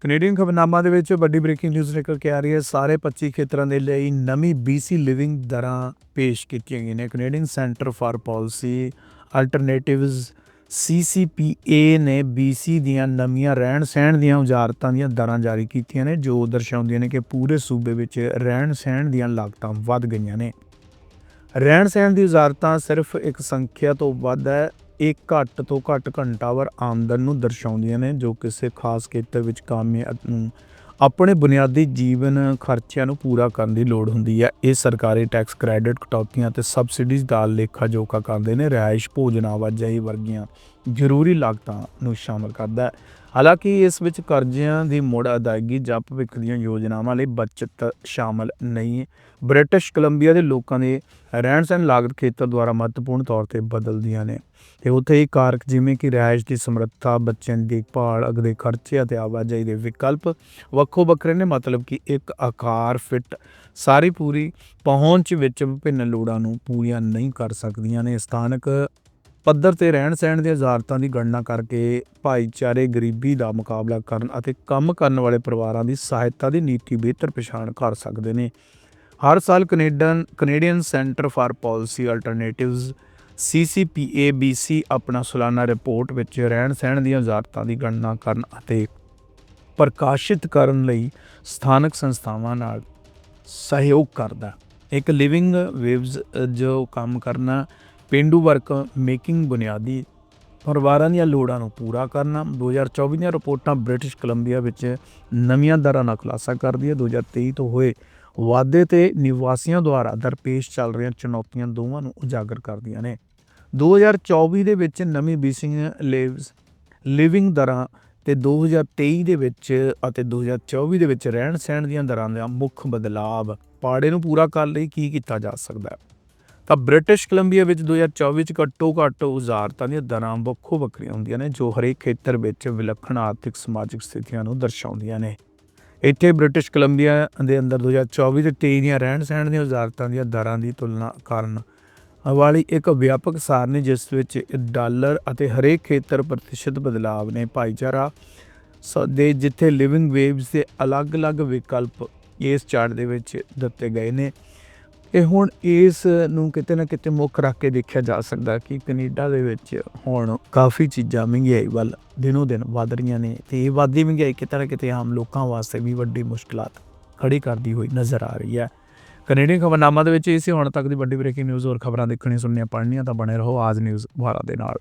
Canadian ਖਬਰਨਾਮਾ ਦੇ ਵਿੱਚ ਵੱਡੀ ਬ੍ਰੇਕਿੰਗ ਨਿਊਜ਼ ਨਿਕਲ ਕੇ ਆ ਰਹੀ ਹੈ। ਸਾਰੇ 25 ਖੇਤਰਾਂ ਦੇ ਲਈ ਨਵੀਂ BC ਲਿਵਿੰਗ ਦਰਾਂ ਪੇਸ਼ ਕੀਤੀਆਂ ਗਈਆਂ ਨੇ। Canadian centre for policy alternatives CCPA ਨੇ BC ਦੀਆਂ ਨਵੀਆਂ ਰਹਿਣ ਸਹਿਣ ਦੀਆਂ ਉਜਾਰਤਾਂ ਦੀਆਂ ਦਰਾਂ ਜਾਰੀ ਕੀਤੀਆਂ ਨੇ, ਜੋ ਦਰਸਾਉਂਦੀਆਂ ਨੇ ਕਿ ਪੂਰੇ ਸੂਬੇ ਵਿੱਚ ਰਹਿਣ ਸਹਿਣ ਦੀਆਂ ਲਾਗਤਾਂ ਵੱਧ ਗਈਆਂ ਨੇ। ਰਹਿਣ ਸਹਿਣ ਦੀ ਉਜਾਰਤਾਂ ਸਿਰਫ ਇੱਕ ਸੰਖਿਆ ਤੋਂ ਵੱਧ ਹੈ ਇਹ ਘੱਟ ਤੋਂ ਘੱਟ ਘੰਟਾਵਰ ਆਮਦਨ ਨੂੰ ਦਰਸਾਉਂਦੀਆਂ ਨੇ, ਜੋ ਕਿਸੇ ਖਾਸ ਖੇਤਰ ਵਿੱਚ ਕਾਮਯਾਬ ਨੂੰ ਆਪਣੇ ਬੁਨਿਆਦੀ ਜੀਵਨ ਖਰਚਿਆਂ ਨੂੰ ਪੂਰਾ ਕਰਨ ਦੀ ਲੋੜ ਹੁੰਦੀ ਹੈ। ਇਹ ਸਰਕਾਰੀ ਟੈਕਸ ਕ੍ਰੈਡਿਟ ਕਟੌਤੀਆਂ ਤੇ ਸਬਸਿਡੀਜ਼ ਦਾ ਲੇਖਾ ਜੋਖਾ ਕਰਦੇ ਨੇ, ਰਿਹਾਇਸ਼ ਭੋਜਨ ਆਵਾਜਾਈ ਵਰਗੀਆਂ ਜ਼ਰੂਰੀ ਲਾਗਤਾਂ ਨੂੰ ਸ਼ਾਮਲ ਕਰਦਾ ਹੈ। ਹਾਲਾਂਕਿ ਇਸ ਵਿੱਚ ਕਰਜ਼ਿਆਂ ਦੀ ਮੁੜ ਅਦਾਇਗੀ ਜਾਂ ਭਵਿੱਖ ਦੀਆਂ ਯੋਜਨਾਵਾਂ ਲਈ ਬਚਤ ਸ਼ਾਮਲ ਨਹੀਂ ਹੈ। ਬ੍ਰਿਟਿਸ਼ ਕੋਲੰਬੀਆ ਦੇ ਲੋਕਾਂ ਦੇ ਰਹਿਣ ਸਹਿਣ ਲਾਗਤ ਖੇਤਰ ਦੁਆਰਾ ਮਹੱਤਵਪੂਰਨ ਤੌਰ ਤੇ ਬਦਲਦੀਆਂ ਨੇ। ਤੇ ਉੱਥੇ ਹੀ ਕਾਰਕ ਜਿਵੇਂ ਕਿ ਰਿਹਾਇਸ਼ ਦੀ ਸਮਰੱਥਾ, ਬੱਚਿਆਂ ਦੀ ਦੇਖਭਾਲ, ਅਗਲੇ ਖਰਚੇ ਅਤੇ ਆਵਾਜਾਈ ਦੇ ਵਿਕਲਪ ਵੱਖੋ ਵੱਖਰੇ ਨੇ, ਮਤਲਬ ਕਿ ਇੱਕ ਆਕਾਰ ਫਿੱਟ ਸਾਰੀ ਪੂਰੀ ਪਹੁੰਚ ਵਿੱਚ ਵਿਭਿੰਨ ਲੋੜਾਂ ਨੂੰ ਪੂਰੀਆਂ ਨਹੀਂ ਕਰ ਸਕਦੀਆਂ ਨੇ। ਸਥਾਨਕ ਪੱਧਰ ਤੇ ਰਹਿਣ ਸਹਿਣ ਦੀਆਂ ਜ਼ਾਰਤਾਂ ਦੀ ਗਣਨਾ ਕਰਕੇ ਭਾਈਚਾਰੇ ਗਰੀਬੀ ਦਾ ਮੁਕਾਬਲਾ ਕਰਨ ਅਤੇ ਕੰਮ ਕਰਨ ਵਾਲੇ ਪਰਿਵਾਰਾਂ ਦੀ ਸਹਾਇਤਾ ਦੀ ਨੀਤੀ ਬਿਹਤਰ ਪਛਾਣ ਕਰ ਸਕਦੇ ਨੇ। ਹਰ ਸਾਲ Canadian Canadian centre for policy alternatives CCPABC ਆਪਣਾ ਸਾਲਾਨਾ ਰਿਪੋਰਟ ਵਿੱਚ ਰਹਿਣ ਸਹਿਣ ਦੀਆਂ ਜ਼ਾਰਤਾਂ ਦੀ ਗਣਨਾ ਕਰਨ ਅਤੇ ਪ੍ਰਕਾਸ਼ਿਤ ਕਰਨ ਲਈ ਸਥਾਨਕ ਸੰਸਥਾਵਾਂ ਨਾਲ ਸਹਿਯੋਗ ਕਰਦਾ। ਇੱਕ ਲਿਵਿੰਗ ਵੇਵਸ ਜੋ ਕੰਮ ਕਰਨਾ ਪੇਂਡੂ ਵਰਕ ਮੇਕਿੰਗ ਬੁਨਿਆਦੀ ਪਰਿਵਾਰਾਂ ਦੀਆਂ ਲੋੜਾਂ ਨੂੰ ਪੂਰਾ ਕਰਨਾ 2024 ਦੀਆਂ ਰਿਪੋਰਟਾਂ ਬ੍ਰਿਟਿਸ਼ ਕੋਲੰਬੀਆ ਵਿੱਚ ਨਵੀਆਂ ਦਰਾਂ ਦਾ ਖੁਲਾਸਾ ਕਰਦੀ ਹੈ। 2023 ਤੋਂ ਹੋਏ ਵਾਧੇ ਤੇ ਨਿਵਾਸੀਆਂ ਦੁਆਰਾ ਦਰਪੇਸ਼ ਚੱਲ ਰਹੀਆਂ ਚੁਣੌਤੀਆਂ ਦੋਵਾਂ ਨੂੰ ਉਜਾਗਰ ਕਰਦੀਆਂ ਨੇ। 2024 ਦੇ ਵਿੱਚ ਨਵੀਂ ਬੀਸਿੰਗ ਲਿਵਸ, ਲਿਵਿੰਗ ਦਰਾਂ ਤੇ 2023 ਦੇ ਵਿੱਚ ਅਤੇ 2024 ਦੇ ਵਿੱਚ ਰਹਿਣ ਸਹਿਣ ਦੀਆਂ ਦਰਾਂ ਦਾ ਮੁੱਖ ਬਦਲਾਵ ਪਾੜੇ ਨੂੰ ਪੂਰਾ ਕਰਨ ਲਈ ਕੀ ਕੀਤਾ ਜਾ ਸਕਦਾ ਹੈ? ਤਾਂ ਬ੍ਰਿਟਿਸ਼ ਕੋਲੰਬੀਆ ਵਿੱਚ 2024 ਚ ਘੱਟੋ ਘੱਟ ਉਜ਼ਾਰਤਾਂ ਦੀਆਂ ਦਰਾਂ ਵੱਖੋ ਵੱਖਰੀਆਂ ਹੁੰਦੀਆਂ ਨੇ, ਜੋ ਹਰੇਕ ਖੇਤਰ ਵਿੱਚ ਵਿਲੱਖਣ ਆਰਥਿਕ, ਸਮਾਜਿਕ ਸਥਿਤੀਆਂ ਨੂੰ ਦਰਸਾਉਂਦੀਆਂ ਨੇ। ਇੱਥੇ ਬ੍ਰਿਟਿਸ਼ ਕੋਲੰਬੀਆ ਦੇ ਅੰਦਰ 2024 ਤੇ 23 ਦੀਆਂ ਰਹਿਣ ਸਹਿਣ ਦੀਆਂ ਉਜ਼ਾਰਤਾਂ ਦੀਆਂ ਦਰਾਂ ਦੀ ਤੁਲਨਾ ਕਰਨ ਵਾਲੀ ਇੱਕ ਵਿਆਪਕ ਸਾਰਣੀ ਜਿਸ ਵਿੱਚ ਡਾਲਰ ਅਤੇ ਹਰੇਕ ਖੇਤਰ ਪ੍ਰਤੀਸ਼ਤ ਬਦਲਾਵ ਨੇ। ਭਾਈਚਾਰਾ ਸ- ਦੇ ਜਿੱਥੇ ਲਿਵਿੰਗ ਵੇਵਸ ਦੇ ਅਲੱਗ-ਅਲੱਗ ਵਿਕਲਪ ਇਸ ਚਾਰਟ ਦੇ ਵਿੱਚ ਦਿੱਤੇ ਗਏ ਨੇ। ਇਹ ਹੁਣ ਇਸ ਨੂੰ ਕਿਤੇ ਨਾ ਕਿਤੇ ਮੁੱਖ ਰੱਖ ਕੇ ਦੇਖਿਆ ਜਾ ਸਕਦਾ ਕਿ ਕੈਨੇਡਾ ਦੇ ਵਿੱਚ ਹੁਣ ਕਾਫੀ ਚੀਜ਼ਾਂ ਮਹਿੰਗਾਈ ਵੱਲ ਦਿਨੋ ਦਿਨ ਵਧ ਰਹੀਆਂ ਨੇ ਤੇ ਇਹ ਵਾਧੀ ਮਹਿੰਗਾਈ ਕਿਤੇ ਨਾ ਕਿਤੇ ਆਮ ਲੋਕਾਂ ਵਾਸਤੇ ਵੀ ਵੱਡੀ ਮੁਸ਼ਕਲਾਂ ਖੜੀ ਕਰਦੀ ਹੋਈ ਨਜ਼ਰ ਆ ਰਹੀ ਹੈ। ਕੈਨੇਡੀਅਨ ਖਬਰਨਾਮਾ ਦੇ ਵਿੱਚ ਇਹ ਹੁਣ ਤੱਕ ਦੀ ਵੱਡੀ ਬ੍ਰੇਕਿੰਗ ਨਿਊਜ਼, ਹੋਰ ਖਬਰਾਂ ਦੇਖਣੀਆਂ, ਸੁਣਨੀਆਂ, ਪੜ੍ਹਨੀਆਂ ਤਾਂ ਬਣੇ ਰਹੋ ਆਜ ਨਿਊਜ਼ ਵਾਲਾ ਦੇ ਨਾਲ।